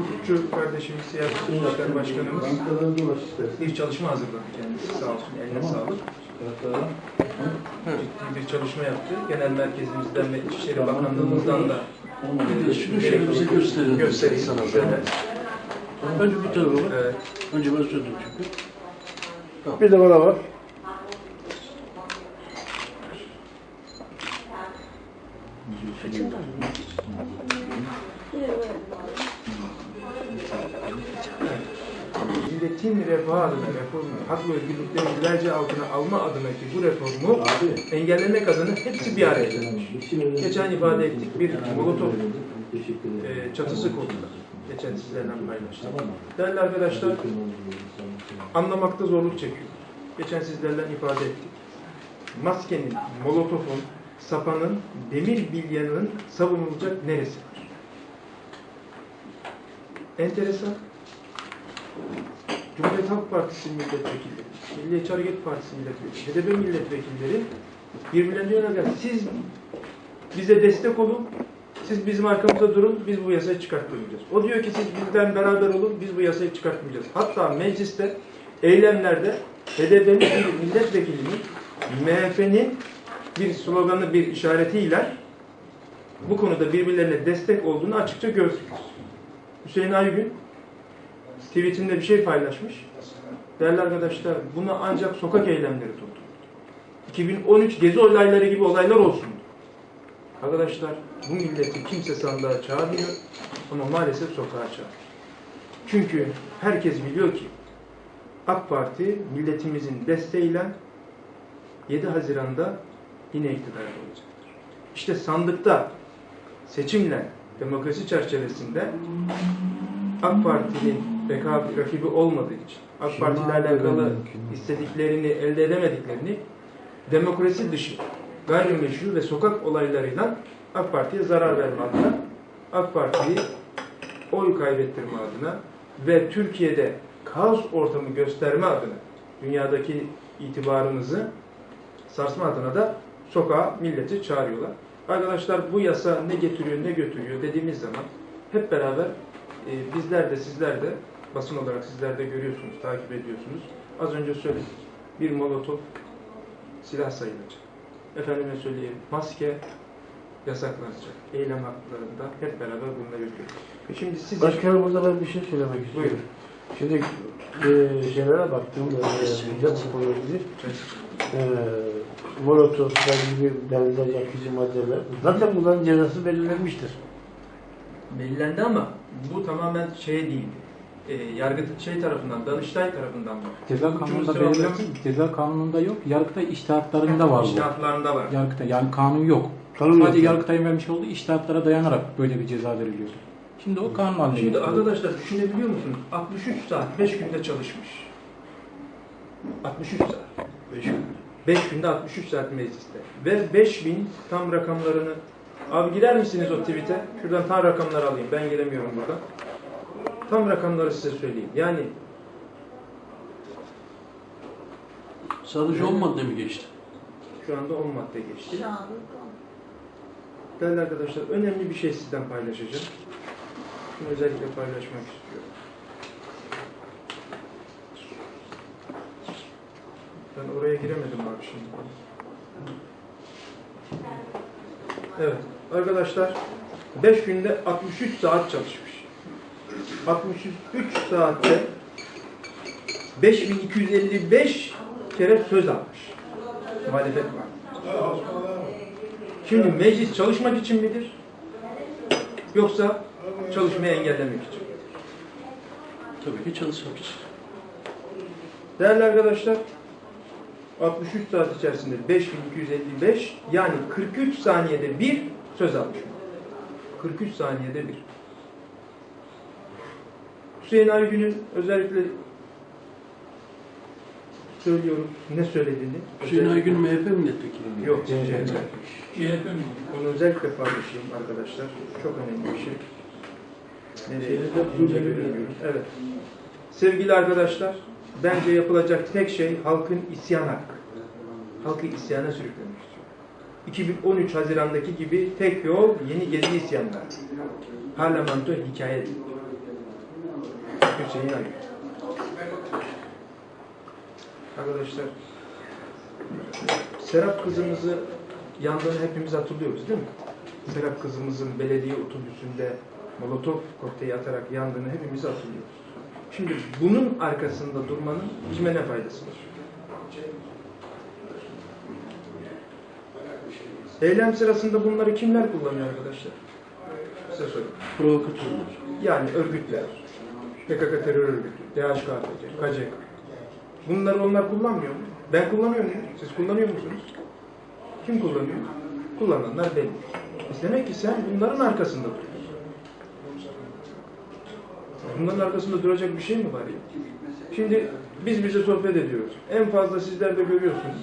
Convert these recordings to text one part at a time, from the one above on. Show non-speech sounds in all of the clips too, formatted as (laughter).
hukukçu kardeşimiz, siyasi işler başkanımız bir çalışma hazırladı kendisi sağ olsun eline sağlık. Ciddi bir çalışma yaptı. Genel merkezimizden ve İçişleri Bakanlığımızdan da Bir şöyle bize gösterin. göstereyim. Sana Şöyle. Önce bu tarafa bak. Evet. Önce ben söyledim çünkü. Bir de bana bak. Milletin refahı adına reformu, hak ve özgürlüklerin güvence altına alma adınaki bu reformu Abi. engellemek adına hepsi bir araya gelmiş. Geçen ifade ettik bir molotof e, çatısı kurdular. Geçen sizlerden paylaştım. Değerli arkadaşlar, anlamakta zorluk çekiyor. Geçen sizlerden ifade ettik. Maskenin, molotofun, sapanın, demir bilyanın savunulacak neresi var? Enteresan. Cumhuriyet Halk Partisi milletvekilleri, Milliyetçi Hareket Partisi milletvekilleri, HDP milletvekilleri birbirlerine ki siz bize destek olun, siz bizim arkamızda durun, biz bu yasayı çıkartmayacağız. O diyor ki siz bizden beraber olun, biz bu yasayı çıkartmayacağız. Hatta mecliste, eylemlerde HDP'nin milletvekilinin MHP'nin bir sloganı, bir işaretiyle bu konuda birbirlerine destek olduğunu açıkça gördük. Hüseyin Aygün tweetinde bir şey paylaşmış. Değerli arkadaşlar, buna ancak sokak eylemleri tuttu. 2013 gezi olayları gibi olaylar olsun. Arkadaşlar, bu milleti kimse sandığa çağırmıyor ama maalesef sokağa çağırıyor. Çünkü herkes biliyor ki AK Parti milletimizin desteğiyle 7 Haziran'da yine iktidarda olacaktır. İşte sandıkta seçimle demokrasi çerçevesinde AK Parti'nin rakibi olmadığı için, AK Parti ile alakalı istediklerini elde edemediklerini demokrasi dışı, gayrimeşru ve sokak olaylarıyla AK Parti'ye zarar verme adına, AK Parti'yi oy kaybettirme adına ve Türkiye'de kaos ortamı gösterme adına, dünyadaki itibarımızı sarsma adına da sokağa milleti çağırıyorlar. Arkadaşlar bu yasa ne getiriyor ne götürüyor dediğimiz zaman hep beraber e, bizler de sizler de basın olarak sizler de görüyorsunuz, takip ediyorsunuz. Az önce söyledik. Bir molotof silah sayılacak. Efendime söyleyeyim maske yasaklanacak. Eylem haklarında hep beraber bunları yapıyoruz. E Şimdi siz Başkanım burada ben bir şey söylemek istiyorum. Buyurun. Şimdi e, şeylere baktığımda e, konuyla ilgili e, molotoflar gibi benzer yakıcı maddeler. Zaten bunların cezası belirlenmiştir. belirlendi ama bu tamamen şey değil. E, yargı şey tarafından, Danıştay tarafından var. Ceza kanununda belirlenmiş, ceza kanununda yok. Yargıtay iştihatlarında var bu. İştahatlarında var. Yargıtay yani kanun yok. Kanun yok. Sadece Yargıtay'ın vermiş olduğu iştihatlara dayanarak böyle bir ceza veriliyor. Şimdi o kanun haline Şimdi getiriyor. arkadaşlar düşünebiliyor musunuz? 63 saat, 5 günde çalışmış. 63 saat. 5 günde. 5 günde 63 saat mecliste. Ve 5000 tam rakamlarını... Abi girer misiniz o tweet'e? Şuradan tam rakamları alayım. Ben giremiyorum buradan. Tam rakamları size söyleyeyim. Yani Sadece 10 madde mi geçti? şu anda 10 madde geçti. Değerli arkadaşlar önemli bir şey sizden paylaşacağım. Şunu özellikle paylaşmak istiyorum. Ben oraya giremedim abi şimdi. Evet arkadaşlar 5 günde 63 saat çalışmış. 63 saatte 5255 kere söz almış. Muhalefet var. Şimdi meclis çalışmak için midir? Yoksa çalışmayı engellemek için? Tabii ki çalışmak için. Değerli arkadaşlar, 63 saat içerisinde 5255 yani 43 saniyede bir söz almış. 43 saniyede bir. Hüseyin Aygün'ün özellikle söylüyorum ne söylediğini. Hüseyin Özellikle- Aygün MHP milletvekili mi? Yok, CHP. Onu özellikle paylaşayım arkadaşlar. Çok önemli bir şey. Nereye. Evet. Sevgili arkadaşlar, bence yapılacak tek şey halkın isyan hakkı. Halkı isyana sürüklemek istiyor. 2013 Haziran'daki gibi tek yol yeni gezi isyanlar. Parlamento hikaye. Hüseyin Ali. Arkadaşlar Serap kızımızı yandığını hepimiz hatırlıyoruz değil mi? Serap kızımızın belediye otobüsünde molotof kokteyli atarak yandığını hepimiz hatırlıyoruz. Şimdi bunun arkasında durmanın kime ne faydası var? Eylem sırasında bunları kimler kullanıyor arkadaşlar? Size sorayım. Provokatörler. Yani örgütler, PKK terör örgütü, DHKPC, KCK. Bunları onlar kullanmıyor mu? Ben kullanıyorum. Siz kullanıyor musunuz? Kim kullanıyor? Kullananlar benim. Demek ki sen bunların arkasında duruyorsun. Bunların arkasında duracak bir şey mi var ya? Şimdi biz bize sohbet ediyoruz. En fazla sizler de görüyorsunuz.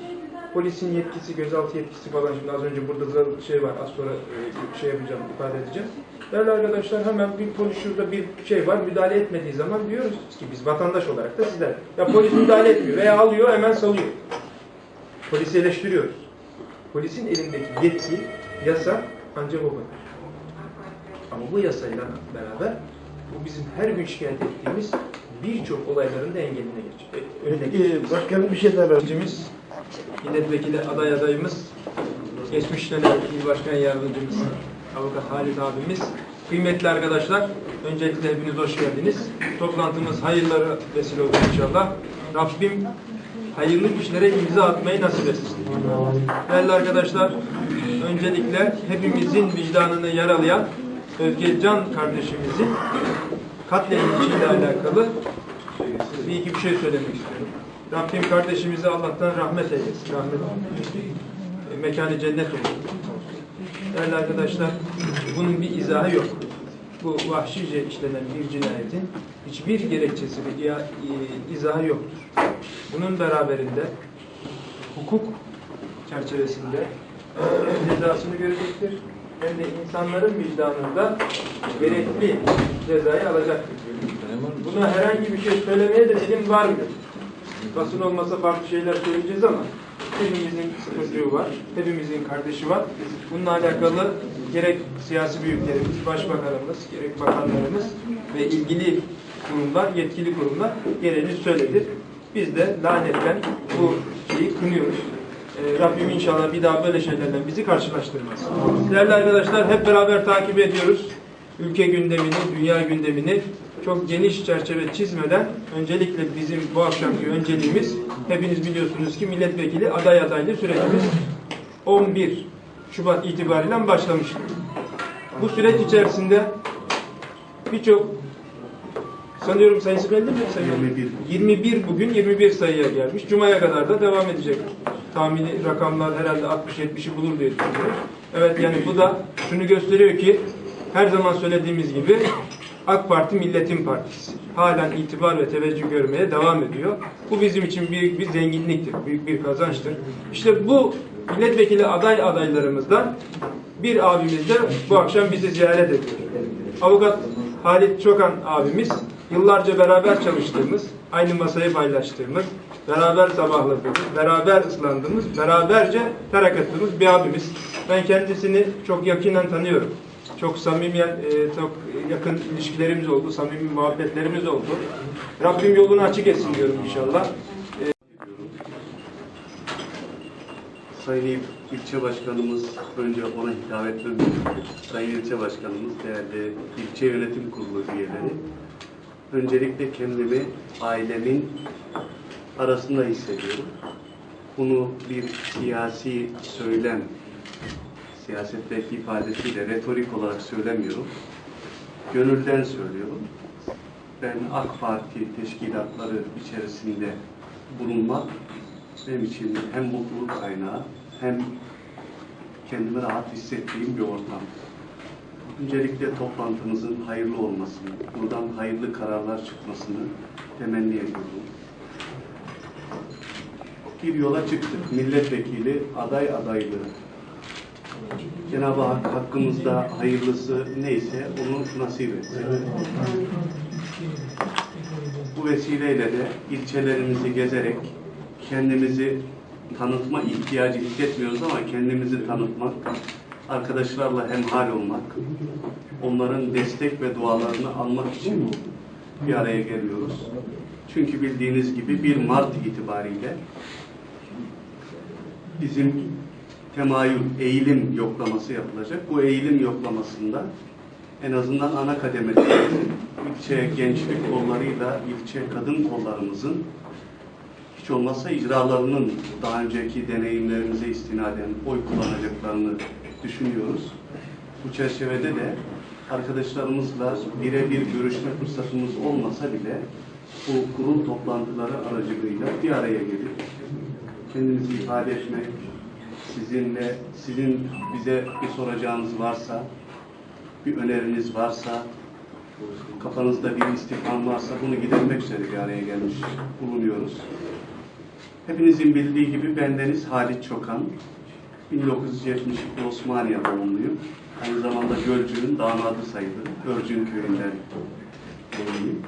Polisin yetkisi, gözaltı yetkisi falan şimdi az önce burada da şey var az sonra e, şey yapacağım, ifade edeceğim. Değerli arkadaşlar hemen bir polis şurada bir şey var müdahale etmediği zaman diyoruz ki biz vatandaş olarak da sizler ya polis müdahale etmiyor veya alıyor hemen salıyor. Polisi eleştiriyoruz. Polisin elindeki yetki, yasa ancak o kadar. Ama bu yasayla beraber bu bizim her gün şikayet ettiğimiz birçok olayların da engeline e, Önüne geçiyor. Peki başkanım bir şey daha. Yardımcımız, milletvekili aday adayımız, geçmiş dönem il başkan yardımcımız, avukat Halit abimiz, kıymetli arkadaşlar, öncelikle hepiniz hoş geldiniz. Toplantımız hayırlara vesile olsun inşallah. Rabbim hayırlı işlere imza atmayı nasip etsin. Değerli arkadaşlar, öncelikle hepimizin vicdanını yaralayan Özgecan kardeşimizin katledilişiyle alakalı bir iki bir şey söylemek istiyorum. Rabbim kardeşimize Allah'tan rahmet eylesin. Rahmet e, mekanı cennet olsun. Değerli arkadaşlar, bunun bir izahı yok. Bu vahşice işlenen bir cinayetin hiçbir gerekçesi ve e, izahı yoktur. Bunun beraberinde hukuk çerçevesinde cezasını görecektir hem de insanların vicdanında gerekli cezayı alacaktır. Buna herhangi bir şey söylemeye de dilim varmıyor. Basın olmasa farklı şeyler söyleyeceğiz ama hepimizin sıkıntığı var, hepimizin kardeşi var. Bununla alakalı gerek siyasi büyüklerimiz, başbakanımız, gerek bakanlarımız ve ilgili kurumlar, yetkili kurumlar gereğini söyledi. Biz de lanetten bu şeyi kınıyoruz. Ee, Rabbim inşallah bir daha böyle şeylerden bizi karşılaştırmaz. Değerli arkadaşlar hep beraber takip ediyoruz. Ülke gündemini, dünya gündemini çok geniş çerçeve çizmeden öncelikle bizim bu akşamki önceliğimiz hepiniz biliyorsunuz ki milletvekili aday adaylığı sürecimiz 11 Şubat itibariyle başlamıştır. Bu süreç içerisinde birçok sanıyorum sayısı belli mi? Sayı 21. 21 bugün 21 sayıya gelmiş. Cuma'ya kadar da devam edecek. Tahmini rakamlar herhalde 60-70'i bulur diye düşünüyorum. Evet yani bu da şunu gösteriyor ki her zaman söylediğimiz gibi AK Parti milletin partisi. Halen itibar ve teveccüh görmeye devam ediyor. Bu bizim için büyük bir zenginliktir, büyük bir kazançtır. İşte bu milletvekili aday adaylarımızdan bir abimiz de bu akşam bizi ziyaret ediyor. Avukat Halit Çokan abimiz yıllarca beraber çalıştığımız, aynı masayı paylaştığımız, beraber sabahladığımız, beraber ıslandığımız, beraberce ter akıttığımız bir abimiz. Ben kendisini çok yakinen tanıyorum. Çok samimi, e, çok yakın ilişkilerimiz oldu, samimi muhabbetlerimiz oldu. Rabbim yolunu açık etsin diyorum inşallah. Sayın İlçe Başkanımız, önce ona hitap etmem gerekiyor. Sayın İlçe Başkanımız, değerli ilçe yönetim kurulu üyeleri, öncelikle kendimi ailemin arasında hissediyorum. Bunu bir siyasi söylem, siyasetteki ifadesiyle retorik olarak söylemiyorum. Gönülden söylüyorum. Ben AK Parti teşkilatları içerisinde bulunmak benim için hem mutluluk kaynağı hem kendimi rahat hissettiğim bir ortam. Öncelikle toplantımızın hayırlı olmasını, buradan hayırlı kararlar çıkmasını temenni ediyorum. Bir yola çıktık. Milletvekili aday adaylığı. Cenab-ı Hak hakkımızda hayırlısı neyse onu nasip etsin. Bu vesileyle de ilçelerimizi gezerek kendimizi tanıtma ihtiyacı hissetmiyoruz ama kendimizi tanıtmak, arkadaşlarla hemhal olmak, onların destek ve dualarını almak için bir araya geliyoruz. Çünkü bildiğiniz gibi 1 Mart itibariyle bizim temayül, eğilim yoklaması yapılacak. Bu eğilim yoklamasında en azından ana kademelerimizin, ilçe gençlik kollarıyla ilçe kadın kollarımızın hiç olmazsa icralarının daha önceki deneyimlerimize istinaden oy kullanacaklarını düşünüyoruz. Bu çerçevede de arkadaşlarımızla birebir görüşme fırsatımız olmasa bile bu kurul toplantıları aracılığıyla bir araya gelip kendinizi ifade etmek, sizinle, sizin bize bir soracağınız varsa, bir öneriniz varsa, kafanızda bir istifam varsa bunu gidermek üzere bir araya gelmiş bulunuyoruz. Hepinizin bildiği gibi bendeniz Halit Çokan. 1972 Osmaniye doğumluyum. Aynı zamanda Gölcük'ün damadı sayılır. Gölcük'ün köyünden doğumluyum.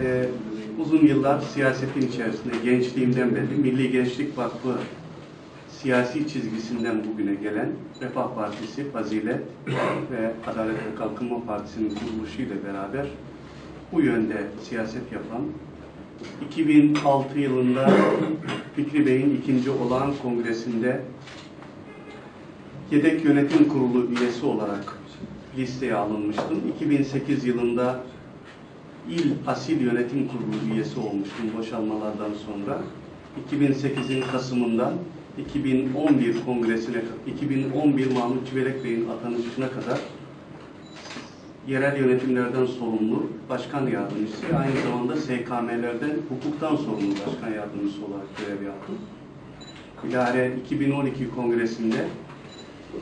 Ee, uzun yıllar siyasetin içerisinde gençliğimden beri Milli Gençlik Vakfı siyasi çizgisinden bugüne gelen Refah Partisi, Fazilet ve Adalet ve Kalkınma Partisi'nin kuruluşuyla beraber bu yönde siyaset yapan 2006 yılında Fikri Bey'in ikinci olağan kongresinde yedek yönetim kurulu üyesi olarak listeye alınmıştım. 2008 yılında İl Asil Yönetim Kurulu üyesi olmuştum boşalmalardan sonra. 2008'in Kasım'ından 2011 kongresine, 2011 Mahmut Çivelek Bey'in atanışına kadar yerel yönetimlerden sorumlu başkan yardımcısı, aynı zamanda SKM'lerden hukuktan sorumlu başkan yardımcısı olarak görev yaptım. Bilare 2012 kongresinde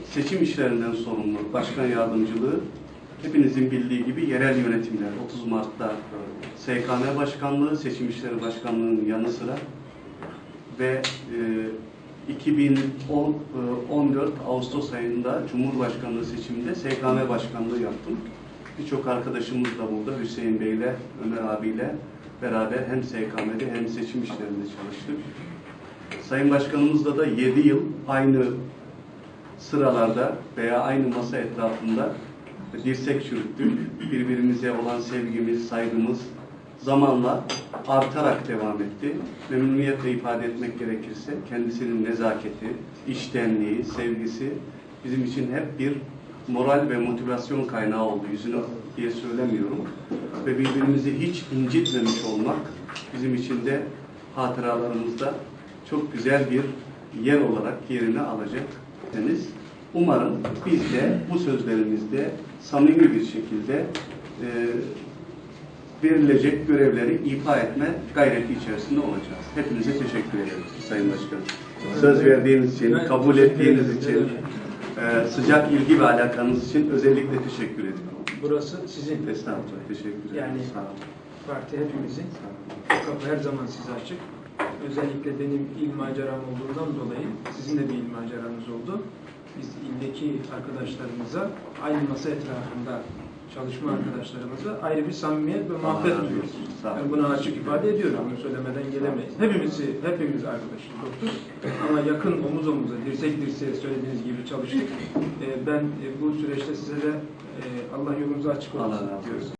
seçim işlerinden sorumlu başkan yardımcılığı hepinizin bildiği gibi yerel yönetimler 30 Mart'ta SKM Başkanlığı, Seçim İşleri Başkanlığı'nın yanı sıra ve e, 2014 Ağustos ayında Cumhurbaşkanlığı seçiminde SKM Başkanlığı yaptım. Birçok arkadaşımız da burada Hüseyin Bey'le, Ömer abiyle beraber hem SKM'de hem seçim işlerinde çalıştık. Sayın Başkanımızla da 7 yıl aynı sıralarda veya aynı masa etrafında dirsek çürüttük. Birbirimize olan sevgimiz, saygımız zamanla artarak devam etti. Memnuniyetle ifade etmek gerekirse kendisinin nezaketi, iştenliği, sevgisi bizim için hep bir moral ve motivasyon kaynağı oldu. Yüzünü diye söylemiyorum. Ve birbirimizi hiç incitmemiş olmak bizim için de hatıralarımızda çok güzel bir yer olarak yerini alacak deniz. Umarım biz de bu sözlerimizde samimi bir şekilde e, verilecek görevleri ifa etme gayreti içerisinde olacağız. Hepinize teşekkür ederim Sayın Başkanım. Söz verdiğiniz için, kabul ettiğiniz ederim. için, e, sıcak ilgi ve alakanız için özellikle teşekkür ediyorum. Burası sizin. Estağfurullah, teşekkür ederim. Yani- Sağ olun. Parti hepimizin. Kapı her zaman size açık. Özellikle benim il maceram olduğundan dolayı sizin de bir il maceranız oldu. Biz ildeki arkadaşlarımıza aynı masa etrafında çalışma arkadaşlarımıza ayrı bir samimiyet ve muhabbet duyuyoruz. Ben bunu açık ifade ediyorum. Bunu söylemeden gelemeyiz. Hepimizi, hepimiz arkadaşız, dostuz. Ama yakın omuz omuza, dirsek dirseğe söylediğiniz gibi çalıştık. (laughs) Ee, Ben e, bu süreçte size de e, Allah yolunuzu açık olsun. diyoruz.